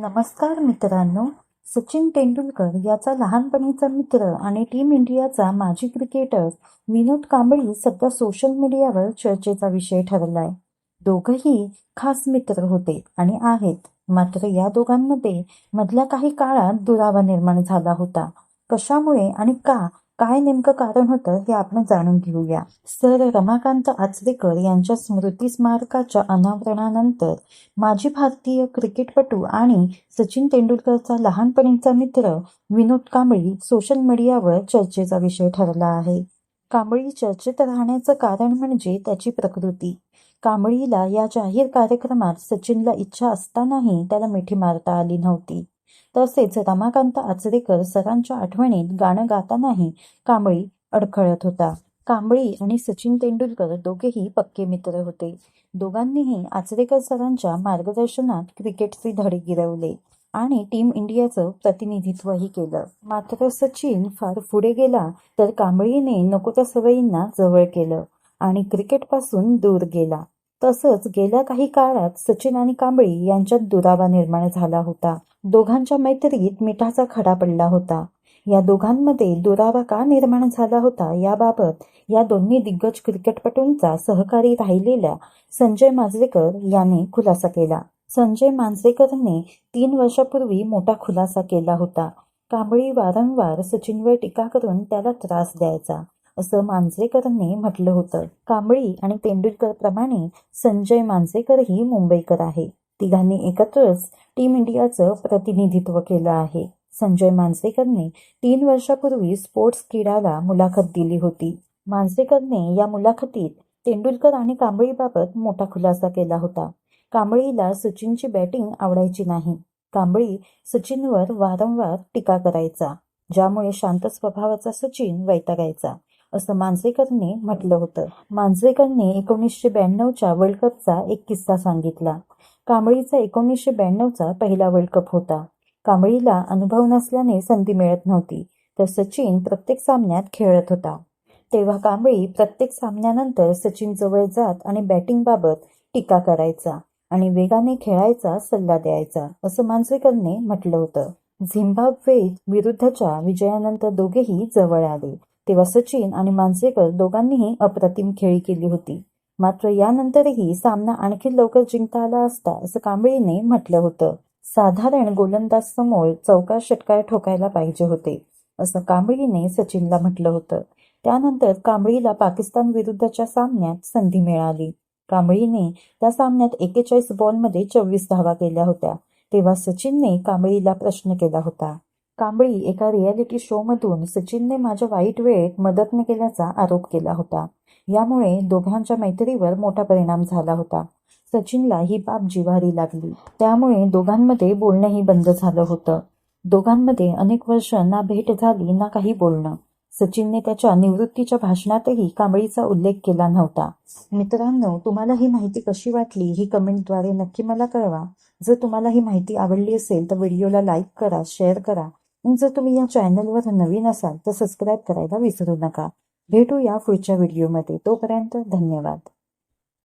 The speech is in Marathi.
नमस्कार मित्रांनो. सचिन तेंडुलकर याचा लहानपणीचा मित्र आणि टीम इंडियाचा माजी क्रिकेटर विनोद कांबळी सध्या सोशल मीडियावर चर्चेचा विषय ठरलाय. दोघंही खास मित्र होते आणि आहेत. मात्र या दोघांमध्ये मधल्या काही काळात दुरावा निर्माण झाला होता. कशामुळे आणि का काय नेमकं कारण होतं हे आपण जाणून घेऊया. सर रमाकांत आचरेकर यांच्या स्मृती स्मारकाच्या अनावरणानंतर माजी भारतीय क्रिकेटपटू आणि सचिन तेंडुलकरचा लहानपणीचा मित्र विनोद कांबळी सोशल मीडियावर चर्चेचा विषय ठरला आहे. कांबळी चर्चेत राहण्याचं कारण म्हणजे त्याची प्रकृती. कांबळीला या जाहीर कार्यक्रमात सचिनला इच्छा असतानाही त्याला मिठी मारता आली नव्हती. तसेच रमाकांत आचरेकर सरांच्या आठवणीत गाणं गातानाही कांबळी अडखळत होता. कांबळी आणि सचिन तेंडुलकर दोघेही पक्के मित्र होते. दोघांनीही आचरेकर सरांच्या मार्गदर्शनात क्रिकेटचे धडे गिरवले आणि टीम इंडियाचं प्रतिनिधित्वही केलं. मात्र सचिन फार पुढे गेला तर कांबळीने नको त्या सवयींना जवळ केलं आणि क्रिकेटपासून दूर गेला. तसंच गेल्या काही काळात सचिन आणि कांबळी यांच्यात दुरावा निर्माण झाला होता. दोघांच्या मैत्रीत मिठाचा खडा पडला होता. या दोघांमध्ये दुरावा का निर्माण झाला होता याबाबत या दोन्ही दिग्गज क्रिकेटपटूंचा सहकारी राहिलेल्या संजय मांजरेकर याने खुलासा केला. संजय मांजरेकरने तीन वर्षापूर्वी मोठा खुलासा केला होता. कांबळी वारंवार सचिनवर टीका करून त्याला त्रास द्यायचा. असं मांजरेकरांनी म्हटलं होतं. कांबळी आणि तेंडुलकर प्रमाणे संजय मांजरेकरही मुंबईकर आहे. तिघांनी एकत्रच टीम इंडियाचं प्रतिनिधित्व केलं आहे. संजय मांजरेकरने तीन वर्षापूर्वी स्पोर्ट्स किडाला मुलाखत दिली होती. मांजरेकरने या मुलाखतीत तेंडुलकर आणि कांबळीबाबत मोठा खुलासा केला होता. कांबळीला सचिनची बॅटिंग आवडायची नाही. कांबळी सचिनवर वारंवार टीका करायचा ज्यामुळे शांत स्वभावाचा सचिन वैतागायचा. असं मांजरेकरने म्हटलं होतं. मांजरेकरने एकोणीसशे ब्याण्णवच्या वर्ल्ड कपचा एक किस्सा सांगितला. कांबळीचा एकोणीसशे ब्याण्णवचा पहिला वर्ल्ड कप होता. कांबळीला अनुभव नसल्याने संधी मिळत नव्हती. तर सचिन प्रत्येक सामन्यात खेळत होता. तेव्हा कांबळी प्रत्येक सामन्यानंतर सचिन जवळ जात आणि बॅटिंगबाबत टीका करायचा आणि वेगाने खेळायचा सल्ला द्यायचा असं मांजरेकरने म्हटलं होतं. झिम्बाब्वे विरुद्धच्या विजयानंतर दोघेही जवळ आले. तेव्हा सचिन आणि मांजरेकर दोघांनीही अप्रतिम खेळी केली होती. मात्र यानंतरही सामना आणखी लवकर जिंकता आला असता असं कांबळीने म्हटलं होतं. साधारण गोलंदाज समोर चौकार षटकार ठोकायला पाहिजे होते असं कांबळीने सचिनला म्हटलं होतं. त्यानंतर कांबळीला पाकिस्तान विरुद्धच्या सामन्यात संधी मिळाली. कांबळीने त्या सामन्यात एकेचाळीस बॉलमध्ये चोवीस धावा केल्या होत्या तेव्हा सचिनने कांबळीला प्रश्न केला होता. कांबळी एका रियालिटी शोमधून सचिनने माझ्या वाईट वेळेत मदत न केल्याचा आरोप केला होता. यामुळे दोघांच्या मैत्रीवर मोठा परिणाम झाला होता. सचिनला ही बाब जिव्हारी लागली. त्यामुळे दोघांमध्ये बोलणंही बंद झालं होतं. दोघांमध्ये अनेक वर्ष ना भेट झाली ना काही बोलणं. सचिनने त्याच्या निवृत्तीच्या भाषणातही कांबळीचा उल्लेख केला नव्हता. मित्रांनो तुम्हाला ही माहिती कशी वाटली ही कमेंटद्वारे नक्की मला कळवा. जर तुम्हाला ही माहिती आवडली असेल तर व्हिडिओला लाईक करा शेअर करा जर तुम्ही या चॅनलवर नवीन असाल तर सबस्क्राईब करायला विसरू नका भेटूया पुढच्या व्हिडिओमध्ये तोपर्यंत धन्यवाद